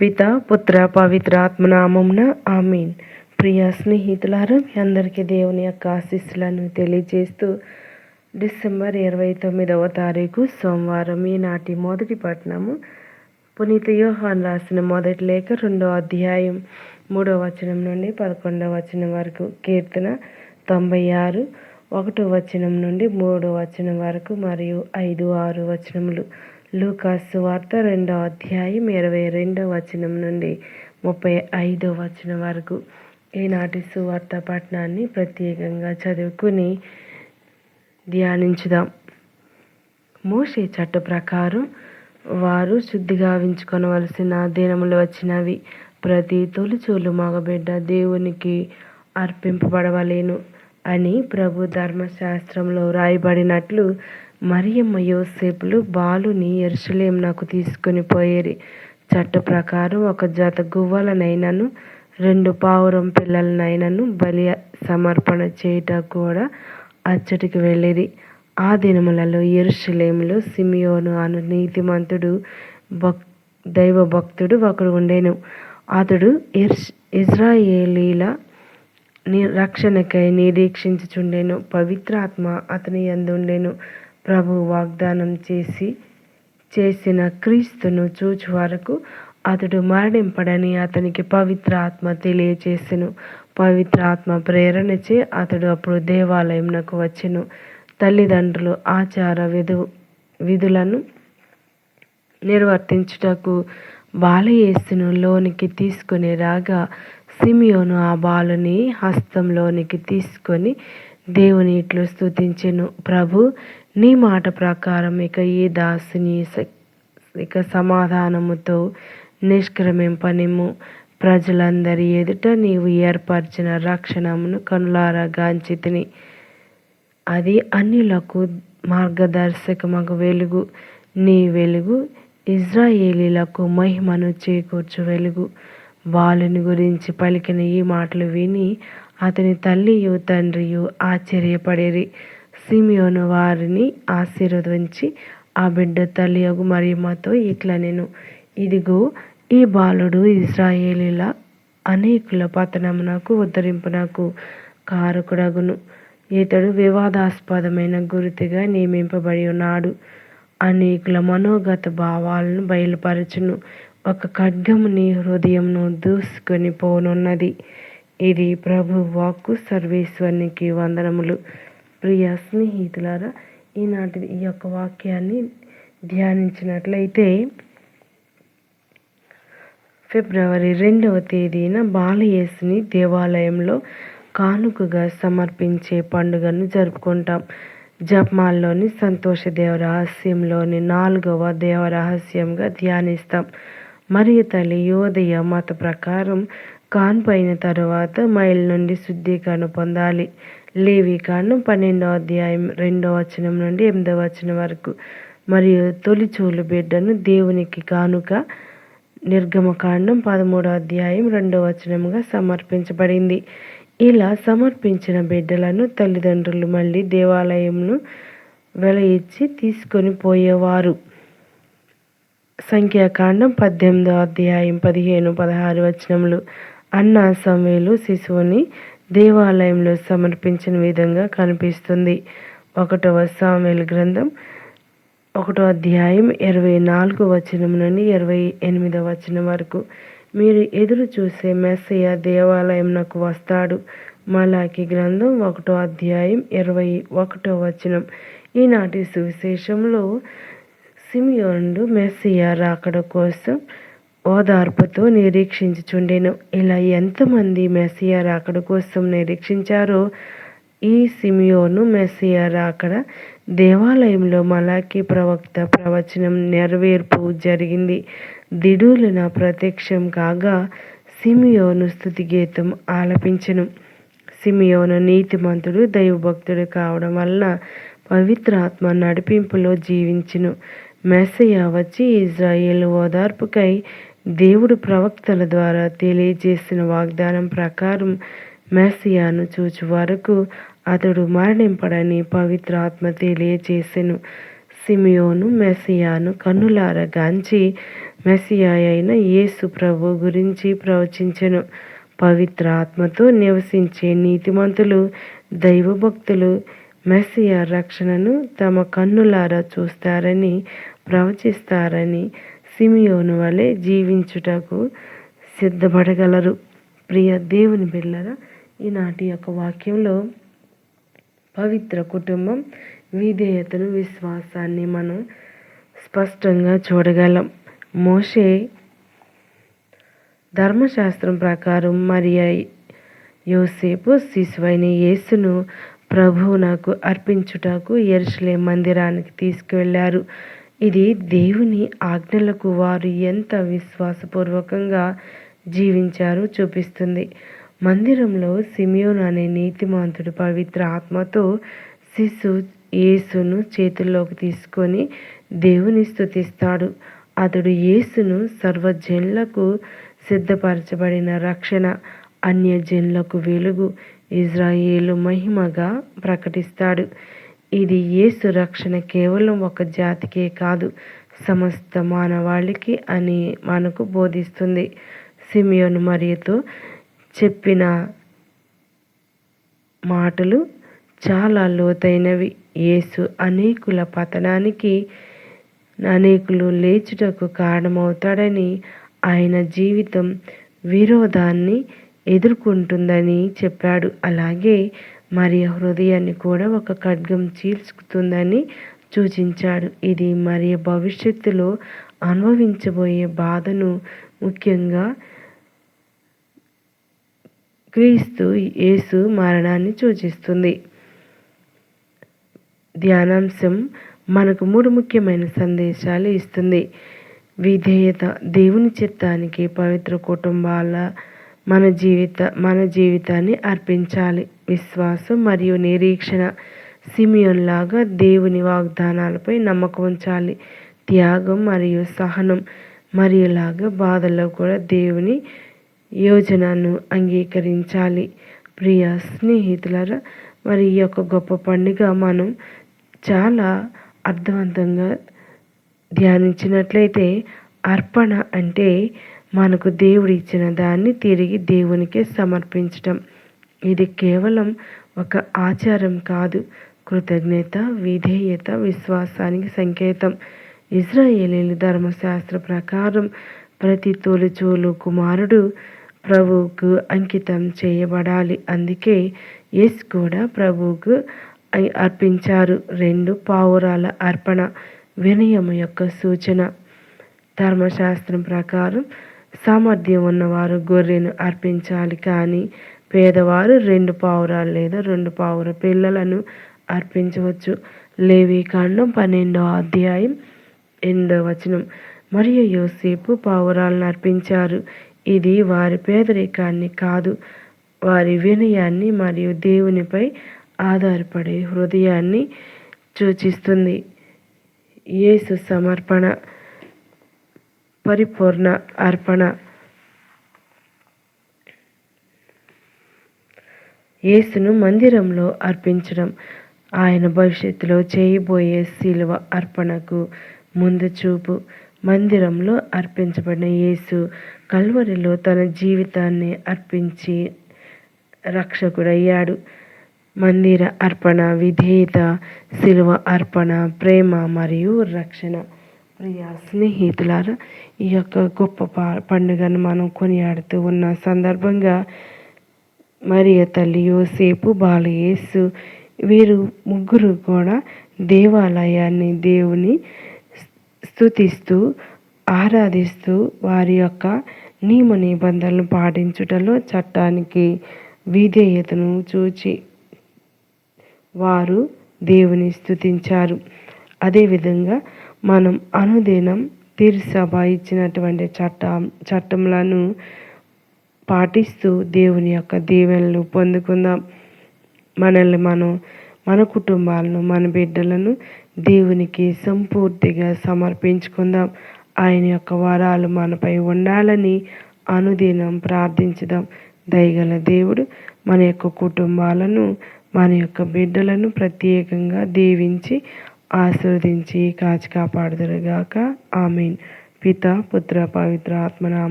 పిత పుత్ర పవిత్ర ఆత్మనామంన ఆమీన్. ప్రియ స్నేహితులారా మీ అందరికీ దేవుని యొక్క ఆశీస్సులను తెలియజేస్తూ డిసెంబర్ ఇరవై తొమ్మిదవ తారీఖు సోమవారం ఈనాటి మొదటి పట్టణము. పునీత యోహాన్ రాసిన మొదటి లేఖ రెండో అధ్యాయం మూడో వచనం నుండి పదకొండవ వచనం వరకు కీర్తన తొంభై ఆరు ఒకటో వచనం నుండి మూడో వచనం వరకు మరియు ఐదు ఆరు వచనములు. లూకాసు వార్త రెండో అధ్యాయం ఇరవై రెండో వచనం నుండి ముప్పై ఐదో వచనం వరకు. ఈనాటి సువార్త పట్టణాన్ని ప్రత్యేకంగా చదువుకుని ధ్యానించుదాం. మోషే చట్ట ప్రకారం వారు శుద్ధి గావించుకొనవలసిన దినములు వచ్చినవి. ప్రతి తొలిచూలు మగబిడ్డ దేవునికి అర్పింపబడవలేను అని ప్రభు ధర్మశాస్త్రంలో రాయబడినట్లు మరియమ్మ యోసేపులు బాలుని నాకు తీసుకుని పోయేరి. చట్ట ప్రకారం ఒక జత గువ్వలనైనను రెండు పావురం పిల్లలనైనను బలి సమర్పణ చేయుట కూడా అచ్చటికి వెళ్ళేది ఆ దినములలో ఎరుసలేములో సిమియోను అను నీతిమంతుడు భక్ దైవ భక్తుడు ఒకడు ఉండేను. అతడు ఇర్ష్ ఇజ్రాయేలీల రక్షణకై నిరీక్షించుచుండెను. పవిత్రాత్మ అతని ఎందుండెను ప్రభు వాగ్దానం చేసి చేసిన క్రీస్తును చూచు వరకు అతడు మరణింపడని అతనికి పవిత్ర ఆత్మ తెలియచేసెను. పవిత్ర ఆత్మ ప్రేరణచే అతడు అప్పుడు దేవాలయంనకు వచ్చెను. తల్లిదండ్రులు ఆచార విధు విధులను నిర్వర్తించుటకు బాలయేసును లోనికి తీసుకుని రాగా సిమియోను ఆ బాలుని హస్తంలోనికి తీసుకొని దేవుని ఇట్లు స్థుతించెను ప్రభు నీ మాట ప్రకారం ఇక ఈ దాసిని ఇక సమాధానముతో నిష్క్రమింపనిము ప్రజలందరి ఎదుట నీవు ఏర్పరిచిన రక్షణమును కనులారా గాంచితిని అది అన్నిలకు మార్గదర్శకమగు వెలుగు. నీ వెలుగు ఇజ్రాయేలీలకు మహిమను చేకూర్చు వెలుగు. బాలుని గురించి పలికిన ఈ మాటలు విని అతని తల్లియు తండ్రియు ఆశ్చర్యపడేరి. సిమియోను వారిని ఆశీర్వదించి ఆ బిడ్డ తల్లి అగు మరియమ్మతో ఇట్లా నేను ఇదిగో ఈ బాలుడు ఇజ్రాయేలీల అనేకుల పతనమునకు ఉద్ధరింపునకు కారకుడగును. ఇతడు వివాదాస్పదమైన గురితిగా నియమింపబడి ఉన్నాడు. అనేకుల మనోగత భావాలను బయలుపరచును. ఒక ఖడ్గము నీ హృదయంను దూసుకొని పోనున్నది. ఇది ప్రభు వాక్కు సర్వేశ్వరునికి వందనములు. ప్రియ స్నేహితులారా ఈనాటి ఈ యొక్క వాక్యాన్ని ధ్యానించినట్లయితే ఫిబ్రవరి రెండవ తేదీన బాలయేసుని దేవాలయంలో కానుకగా సమర్పించే పండుగను జరుపుకుంటాం. జప్మాల్లోని సంతోష దేవరహస్యంలోని నాలుగవ దేవరహస్యంగా ధ్యానిస్తాం. మరియు తల్లి యోదయ మత ప్రకారం కాన్పైన తరువాత మైల్ నుండి శుద్ధీకరణ పొందాలి. లేవికాండం పన్నెండో అధ్యాయం రెండవ వచనం నుండి ఎనిమిదవ వచనం వరకు. మరియు తొలిచూలు బిడ్డను దేవునికి కానుక నిర్గమకాండం పదమూడో అధ్యాయం రెండవ వచనముగా సమర్పించబడింది. ఇలా సమర్పించిన బిడ్డలను తల్లిదండ్రులు మళ్ళీ దేవాలయంను వెల ఇచ్చి తీసుకొని పోయేవారు. సంఖ్యాకాండం పద్దెనిమిదో అధ్యాయం పదిహేను పదహారు వచనములు. అన్న సమయంలో శిశువుని దేవాలయంలో సమర్పించిన విధంగా కనిపిస్తుంది. ఒకటవ సామెల గ్రంథం ఒకటో అధ్యాయం ఇరవై నాలుగు వచనం నుండి ఇరవై ఎనిమిదవ వచనం వరకు. మీరు ఎదురు చూసే మెస్సయ్య దేవాలయం నాకు వస్తాడు. మలాకి గ్రంథం ఒకటో అధ్యాయం ఇరవై ఒకటో వచనం. ఈనాటి సువిశేషంలో సిమియోండు మెస్సియా రాకడ కోసం ఓదార్పుతో నిరీక్షించుచుండెను. ఇలా ఎంతమంది మెస్సియా రాకడ కోసం నిరీక్షించారో? ఈ సిమియోను మెస్సియా రాకడ దేవాలయంలో మలాకి ప్రవక్త ప్రవచనం నెరవేర్పు జరిగింది. దిడులున ప్రత్యక్షం కాగా సిమియోను స్థుతి గీతం ఆలపించను. సిమియోను నీతిమంతుడు దైవభక్తుడు కావడం వలన పవిత్రాత్మ నడిపింపులో జీవించును. మెస్సయ వచ్చి ఇజ్రాయేల్ ఓదార్పుకై దేవుడు ప్రవక్తల ద్వారా తెలియజేసిన వాగ్దానం ప్రకారం మెస్సియాను చూచు వరకు అతడు మరణింపడని పవిత్రాత్మ తెలియజేసెను. సిమియోను మెస్సియాను కన్నులార గాంచి మెస్సియా అయిన యేసు ప్రభు గురించి ప్రవచించెను. పవిత్ర ఆత్మతో నివసించే నీతిమంతులు దైవభక్తులు మెస్సియా రక్షణను తమ కన్నులారా చూస్తారని ప్రవచిస్తారని సిమియోను వలె జీవించుటకు సిద్ధపడగలరు. ప్రియ దేవుని బిళ్ళర ఈనాటి యొక్క వాక్యంలో పవిత్ర కుటుంబం విధేయతను విశ్వాసాన్ని మనం స్పష్టంగా చూడగలం. మోషే ధర్మశాస్త్రం ప్రకారం మరియ యోసేపు శిశువైన యేసును ప్రభువునకు అర్పించుటకు ఎరుసలే మందిరానికి తీసుకువెళ్ళారు ఇది దేవుని ఆజ్ఞలకు వారు ఎంత విశ్వాసపూర్వకంగా జీవించారో చూపిస్తుంది. మందిరంలో సిమియోన్ అనే నీతిమంతుడు పవిత్ర ఆత్మతో శిశు యేసును చేతుల్లోకి తీసుకొని దేవుని స్థుతిస్తాడు అతడు యేసును సర్వజనులకు సిద్ధపరచబడిన రక్షణ అన్యజనులకు వెలుగు ఇజ్రాయేలు మహిమగా ప్రకటిస్తాడు. ఇది యేసు రక్షణ కేవలం ఒక జాతికే కాదు సమస్త మానవాళికి అని మనకు బోధిస్తుంది. సిమియోను మరియుతో చెప్పిన మాటలు చాలా లోతైనవి. యేసు అనేకుల పతనానికి అనేకులు లేచుటకు కారణమవుతాడని ఆయన జీవితం విరోధాన్ని ఎదుర్కొంటుందని చెప్పాడు. అలాగే మరియ హృదయాన్ని కూడా ఒక ఖడ్గం చీల్చుకుతుందని సూచించాడు. ఇది మరియ భవిష్యత్తులో అనుభవించబోయే బాధను ముఖ్యంగా క్రీస్తు యేసు మరణాన్ని సూచిస్తుంది. ధ్యానాంశం మనకు మూడు ముఖ్యమైన సందేశాలు ఇస్తుంది. విధేయత దేవుని చిత్తానికి పవిత్ర కుటుంబాల మన జీవిత మన జీవితాన్ని అర్పించాలి. విశ్వాసం మరియు నిరీక్షణ సిమియోన్లాగా దేవుని వాగ్దానాలపై నమ్మకం ఉంచాలి. త్యాగం మరియు సహనం మరియులాగా బాధల్లో కూడా దేవుని యోజనను అంగీకరించాలి. ప్రియ స్నేహితులరా మరి ఈ యొక్క గొప్ప పండుగ మనం చాలా అర్థవంతంగా ధ్యానించినట్లయితే అర్పణ అంటే మనకు దేవుడు ఇచ్చిన దాన్ని తిరిగి దేవునికే సమర్పించటం. ఇది కేవలం ఒక ఆచారం కాదు. కృతజ్ఞత విధేయత విశ్వాసానికి సంకేతం. ఇజ్రాయేలీల ధర్మశాస్త్ర ప్రకారం ప్రతి తొలిచూలు కుమారుడు ప్రభువుకు అంకితం చేయబడాలి. అందుకే ఎస్ కూడా ప్రభువుకు అర్పించారు. రెండు పావురాల అర్పణ వినయం యొక్క సూచన. ధర్మశాస్త్రం ప్రకారం సామర్థ్యం ఉన్నవారు గొర్రెను అర్పించాలి కానీ పేదవారు రెండు పావురాలు లేదా రెండు పావుర పిల్లలను అర్పించవచ్చు. లేవి కాండం పన్నెండవ అధ్యాయం ఎనిమిదవ వచనం. మరియు యోసేపు పావురాలను అర్పించారు. ఇది వారి పేదరికాన్ని కాదు వారి వినయాన్ని మరియు దేవునిపై ఆధారపడే హృదయాన్ని సూచిస్తుంది. యేసు సమర్పణ. పరిపూర్ణ అర్పణ. యేసును మందిరంలో అర్పించడం ఆయన భవిష్యత్తులో చేయబోయే శిలువ అర్పణకు ముందు చూపు. మందిరంలో అర్పించబడిన యేసు కల్వరిలో తన జీవితాన్ని అర్పించి రక్షకుడయ్యాడు. మందిర అర్పణ విధేయత శిలువ అర్పణ ప్రేమ మరియు రక్షణ. ప్రియ స్నేహితులారా ఈ యొక్క గొప్ప పండుగను మనం కొనియాడుతూ ఉన్న సందర్భంగా మరియ తల్లి యోసేపు బాలయేసు వీరు ముగ్గురు కూడా దేవాలయాన్ని దేవుని స్థుతిస్తూ ఆరాధిస్తూ వారి యొక్క నియమ నిబంధనలు పాటించుటలో చట్టానికి విధేయతను చూచి వారు దేవుని స్థుతించారు అదేవిధంగా మనం అనుదినం తీర్సభ ఇచ్చినటువంటి చట్టం చట్టంలను పాటిస్తూ దేవుని యొక్క దీవెనలు పొందుకుందాం. మనల్ని మనం మన కుటుంబాలను మన బిడ్డలను దేవునికి సంపూర్తిగా సమర్పించుకుందాం. ఆయన యొక్క వరాలు మనపై ఉండాలని అనుదినం ప్రార్థించుదాం. దయగల దేవుడు మన యొక్క కుటుంబాలను మన యొక్క బిడ్డలను ప్రత్యేకంగా దీవించి ఆశీర్వదించి కాచి కాపాడుదురుగాక. ఆమెన్. పిత పుత్ర పవిత్ర ఆత్మనామ